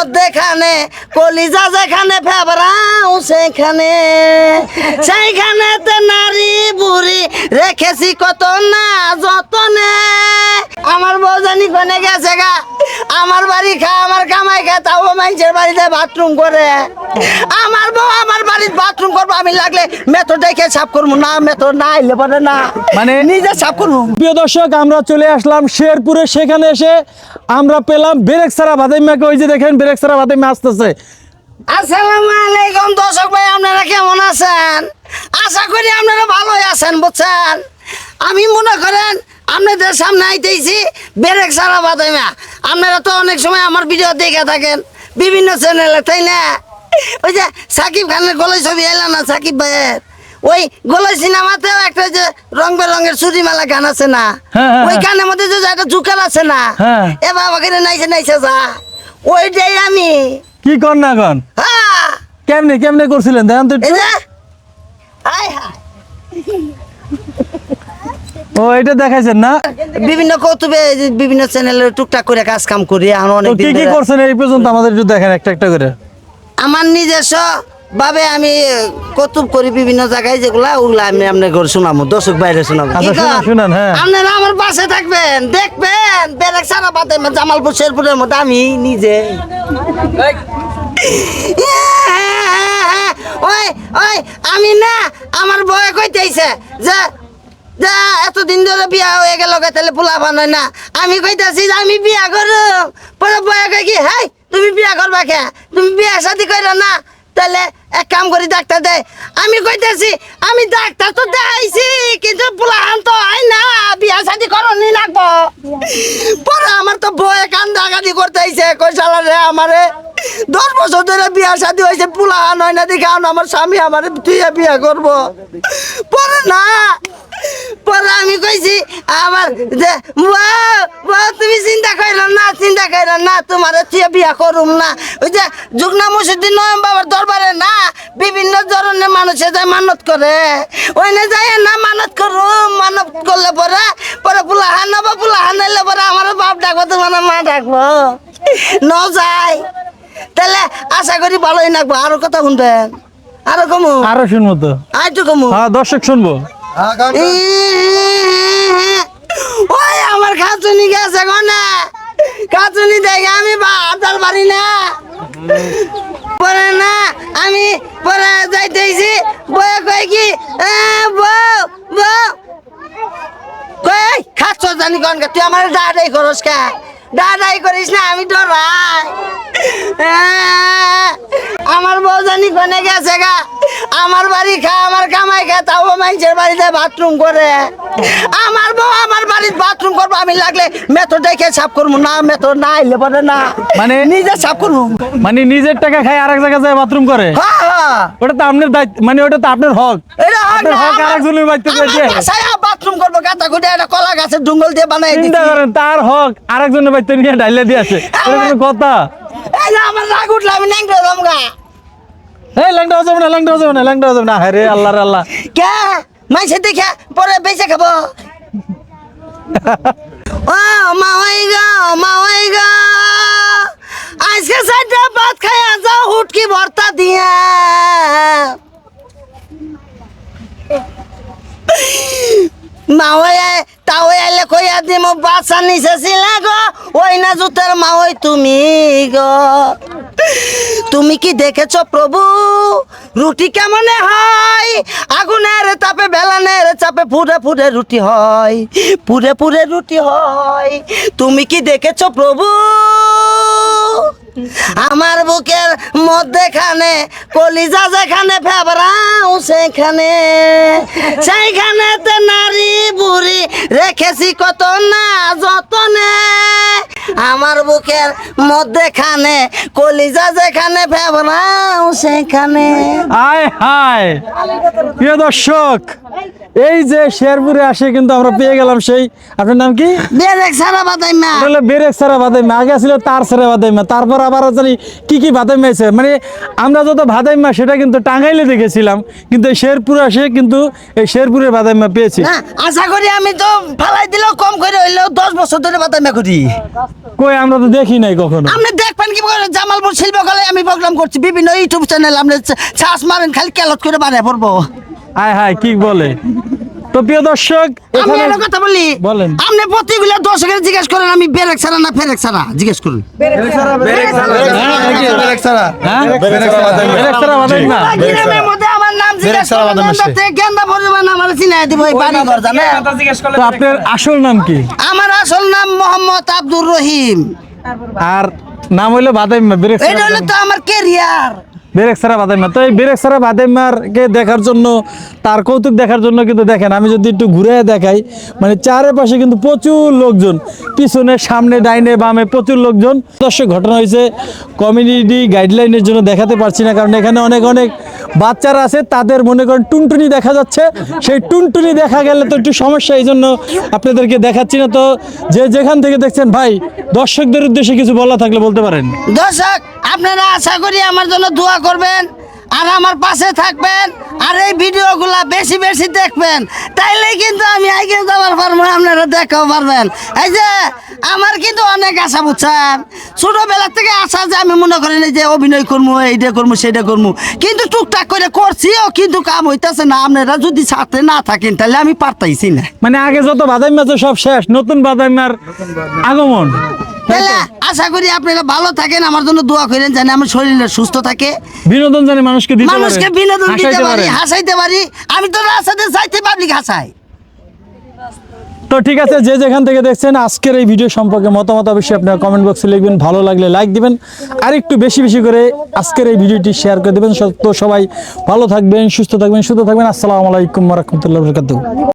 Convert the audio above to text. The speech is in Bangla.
মধ্যেখানে কলিজা যেখানে, ফেবরাও সেখানে। সেইখানেতে নারী বুড়ি রেখেছি কত না যতনে। আমার বউ জানি কোনে গেছে গা? আমার বাড়ি খা আমার কামাই খা তাও মানুষের বাড়িতে বাথরুম করে। আমার বউ আমার বাড়িতে বাথরুম করব আমি লাগলে মেথর দেখে সাফ করব না মেথর না আইলে পারে না। মানে নিজে সাফ করব। প্রিয় দর্শক আমরা চলে আসলাম শেরপুরে সেখানে এসে আমরা পেলাম বেরেক সারা বাদাইমাকে ওই যে দেখেন বেরেক সারা বাদাইমা আসতেছে। আসসালামু আলাইকুম দর্শক ভাই আপনারা কেমন আছেন? আশা করি আপনারা ভালোই আছেন বুঝছেন? আমি মনে করেন আপনাদের সামনে আইতেইছি বেরেক সারা বাদাইমা আপনারা তো অনেক সময় আমার ভিডিও দেখে থাকেন বিভিন্ন চ্যানেলে তাই না? ওই যে সাকিব খানের গলায় ছবি এলো না সাকিব ভাইয়ের? ওই গলায় সিনেমাতেও একটা যে রং বেরঙের চুরি মেলা গান আছে না? হ্যাঁ, হ্যাঁ, ওই হ্যাঁ। গানের মধ্যে যে একটা জুকার আছে না। এ বাবা করে নাইছে নাইছে যা। ওইটাই আমি। কি কর না কন হ্যাঁ। কেমনে কেমনে করছিলেন? দেখেন তো ও এটা দেখাইছেন না বিভিন্ন কৌতুবে বিভিন্ন চ্যানেলে টুকটাক করে কাজ কাম করি এখন অনেক কি কি করছেন এই পর্যন্ত আমাদের একটু দেখেন একটা একটা করে আমার নিজস্ব ভাবে আমি কৌতুব করি বিভিন্ন জায়গায় যেগুলা ওগুলা আমি আপনার ঘর শোনাবো দর্শক বাইরে শোনাবো আচ্ছা, শুনান, হ্যাঁ। আপনারা আমার পাশে থাকবেন দেখবেন বেরেক সারা বাদে জামালপুর শেরপুরের মধ্যে আমি নিজে ওই ওই আমি না আমার বয়ে কইতেছে যে যা, এতদিন ধরে বিয়া হয়ে গেল তাহলে পোলা বানায় না। আমি কইতাছি যে আমি বিয়া করো পরে বয়া কই কি, হাই, তুমি বিয়া করবা কে? তুমি বিয়া শাদি করো না? তাহলে এক কাম করি, ডাক্তার দে। আমি কইতাছি, আমি ডাক্তার তো দেখাইছি, কিন্তু পোলাহান তো হয় না, বিয়া শাদি করনি লাগবো। পরে আমার তো বয়ে কান্দা কান্দি করতে আইছে কই শালা রে আমারে, দশ বছর ধরে বিয়া শাদি হয়েছে পোলাহান হয় না দেখে আমার স্বামী আমারে তুই বিয়া করব। পরে না কইছি আমার তুমি চিন্তা কইল না চিন্তা কইল না তোমার বিয়া করুম না। ওই যে যুগনা মসজিদ নয়ম বাবার দরবারে না বিভিন্ন ধরনের মানুষে যায় মানত করে। ওইনে যায় না মানত করুম মানত করলে পরে পরে পোলা হানাবো পোলা হানাইলে পরে আমার বাপ ডাকবো তোমার মা ডাকবো। ন যায়। তাহলে আশা করি ভালোই নাকবো আরও কথা শুনবেন? আরও কমু? আরও শুনব তো। আইটু কমু? হ্যাঁ দর্শক শুনব। ওই আমার খাচুনি গেছে গনে খাচুনি দেখে আমি বাতার পারি না। পরে না, আমি পরে যাইতেছি। বয়ে কই কি? বউ বউ। কই খাচ্ছ জানি কন কে? তুই আমার ডাডাই করস কে? ডাডাই করিস না, আমি ডরাই। আমার বউ জানি কোনে গেছে গা? আমার বাড়ি খা আমার কামাই খা তাও মানুষের বাড়িতে বাথরুম করে। আমার বউ আমার বাড়িতে বাথরুম করব আমি লাগলে মেথর দেখে সাফ করব। না মেথর না আইলে পারে না। মানে নিজে সাফ করব। মানে নিজের টাকা খাই আরেক জায়গায় যায় বাথরুম করে? ওটা তো আপনার দায়িত্ব মানে ওটা তো আপনার হক। আপনার হক আরেকজনের বাড়িতে বাথরুম করব গাতা খুঁটে একটা কলা গাছের ডুঙ্গল দিয়ে বানাই চিন্তা করেন তার হক আরেকজনের বাড়িতে নিয়ে ডাইলে দিয়ে কোনো কথা? আমার রাগ উঠল আমি ন্যাংটো এই ল্যাংটা হয়ে যাবে না ল্যাংটা হয়ে যাবে না ল্যাংটা হয়ে যাবে না। হ্যাঁ আল্লাহ রে আল্লাহ। কে? মাইসে দেখে পরে বেঁচে খাব। ও মা হয়ে গা মা হয়ে গা। আজকে সাইডে ভাত খাইয়া যাও হুটকি ভর্তা দিয়া। মাওয়ে তাও এলে কইয়া দিম, বাসা নিচে ছিলা গো, ওই না জুতের মাওই তুমি গো। তুমি কি দেখেছ প্রভু? রুটি কেমন হয়? আগুনের তাপে, বেলানের চাপে ফুরে ফুরে রুটি হয় পুরে পুরে রুটি হয়। তুমি কি দেখেছ প্রভু? আমার বুকের মধ্যেখানে, কলিজা যেখানে, ফেবরাও সেখানে। সেইখানেতে নারী বুড়ি রেখেছি কত না যতনে। আমার বুকের মধ্যেখানে, কলিজা যেখানে, ফেবরাও সেখানে। আয় হায়। প্রিয় দর্শক এই যে শেরপুরে আসে কিন্তু আমরা পেয়ে গেলাম সেই আপনার নাম কি? বেরেক সারা বাদাই মা এটা হলো বেরেক সারা বাদাইমা আগে ছিল তার সারা বাদাইমা তারপর আবার জানি কি কি বাদাইমা আছে। মানে আমরা যত বাদাইমা সেটা কিন্তু টাঙ্গাইলে দেখেছিলাম কিন্তু এই শেরপুরে আসে কিন্তু এই শেরপুরের বাদাইমা পেয়েছি। না আশা করি আমি তো ফালাই দিলেও কম করে হইলেও দশ বছর ধরে বাদাই মা করি। কই আমরা তো দেখি নাই কখনো। আপনি দেখবেন কি করে জামাল লালপুর শিল্পকলায় আমি প্রোগ্রাম করছি বিভিন্ন ইউটিউব চ্যানেল আপনি চাষ মারেন খালি ক্যালট করে বানিয়ে পড়ব। হায় হায় কি বলে? তো প্রিয় দর্শক আমি এখানে একটা কথা বলি। বলেন। আপনি প্রতিগুলো দর্শকের জিজ্ঞেস করেন আমি বেরেক ছাড়া না ফেরেক ছাড়া জিজ্ঞেস করুন। হ্যাঁ? বেরেকসারা বাদাইমা গ্রামের মধ্যে আমার নাম জিজ্ঞেস গেন্দা আমার চিনাই দিব এই বাড়ি ঘর জানেন তো আপনার আসল নাম কি? আমার আসল নাম মোহাম্মদ আব্দুর রহিম। আর নাম হইল বাদাইমা এটা হলো তো আমার বেরেকসারা বাদাইমা তো এই বেরেকসারা দেখার জন্য, তার কৌতুক দেখার জন্য কিন্তু দেখেন, আমি যদি একটু ঘুরে দেখাই মানে চারপাশে কিন্তু প্রচুর লোকজন, পিছনে, সামনে, ডাইনে, বামে প্রচুর লোকজন। দর্শক, ঘটনা হয়েছে কমিউনিটি গাইডলাইনের জন্য দেখাতে পারছি না, কারণ এখানে অনেক অনেক বাচ্চারা আছে, তাদের মনে করেন টুনটুনি দেখা যাচ্ছে। সেই টুনটুনি দেখা গেলে তো একটু সমস্যা, এই জন্য আপনাদেরকে দেখাচ্ছি না তো। যে যেখান থেকে দেখছেন, ভাই, দর্শকদের উদ্দেশ্যে কিছু বলা থাকলে বলতে পারেন। দর্শক, আপনারা আশা করি আমার জন্য দোয়া করবেন, আর আমার পাশে থাকবেন, আর এই ভিডিওগুলা বেশি বেশি দেখবেন। তাইলে কিন্তু আমি আগে যাবার পারব আপনারা দেখাও পারবেন। এই যে আমার কিন্তু অনেক আশা বুঝছেন? ছোটবেলা থেকে আশা যে আমি মনে করি যে অভিনয় করব এইটা করব সেটা করব কিন্তু টুকটাক করে করছিও কিন্তু কাম হইতেছে না। আপনারা যদি সাথে না থাকেন তাহলে আমি পারতাইছি না। মানে আগে যত বাদাম আছে সব শেষ নতুন বাদাইমার আগমন। তাহলে আশা করি আপনারা ভালো থাকেন আমার জন্য দোয়া করেন যেন আমার শরীরটা সুস্থ থাকে। বিনোদন জানি মানুষকে দিতে মানুষকে বিনোদন দিতে পারি পারে। হাসাইতে পারি। আমি তো রাস্তাতে চাইতে পাবলিক হাসাই। তো ঠিক আছে, যে যেখান থেকে দেখছেন, আজকের এই ভিডিও সম্পর্কে মতামত অবশ্যই আপনারা কমেন্ট বক্সে লিখবেন, ভালো লাগলে লাইক দিবেন। আর একটু বেশি বেশি করে আজকের এই ভিডিওটি শেয়ার করে দেবেন। তো সবাই ভালো থাকবেন, সুস্থ থাকবেন সুস্থ থাকবেন। আসসালামু আলাইকুম রহমতুল্লাহ বরকাতুহ।